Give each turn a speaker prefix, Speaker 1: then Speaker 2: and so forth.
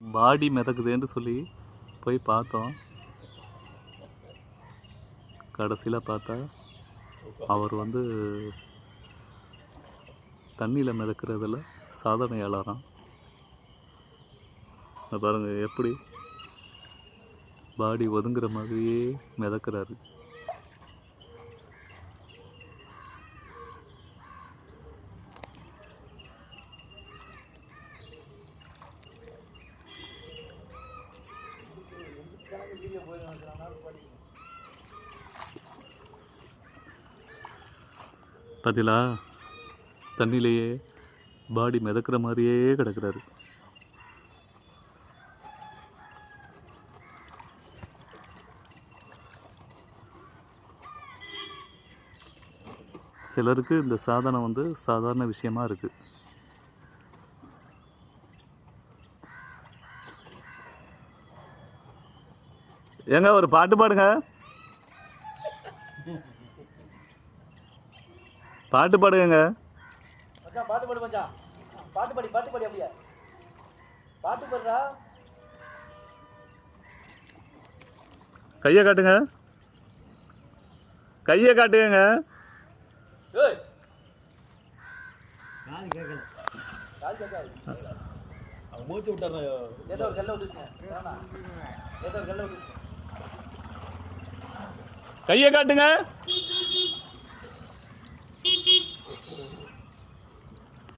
Speaker 1: பாடி மிதக்குதுன்னு சொல்லி போய் பார்த்தோம். கடைசியில் பார்த்தா அவர் வந்து தண்ணியில் மிதக்கிறதுல சாதனையாளராம். பாருங்கள் எப்படி பாடி ஒதுங்குற மாதிரியே மிதக்கிறாரு. பார்த்தீங்களா தண்ணியிலேயே பாடி மிதக்கிற மாதிரியே கிடக்குறாரு. சிலருக்கு இந்த சாதனை வந்து சாதாரண விஷயமா இருக்குது ஏங்க ஒரு பாட்டு பாடுங்க. பாட்டு பாடுங்க
Speaker 2: பாட்டு பாடு மச்சான். பாட்டு பாடி பாட்டு பாடி அப்படியே. பாட்டு பாடுறா
Speaker 1: கையை காட்டுங்க. கையை காட்டுங்க
Speaker 2: மூச்சு விட்டாரு ஏதோ ஒரு கல்ல விட்டுருக்கேன். ஏதோ ஒரு கல்ல விட்டுருக்கேன்.
Speaker 1: கையை காட்டுங்க.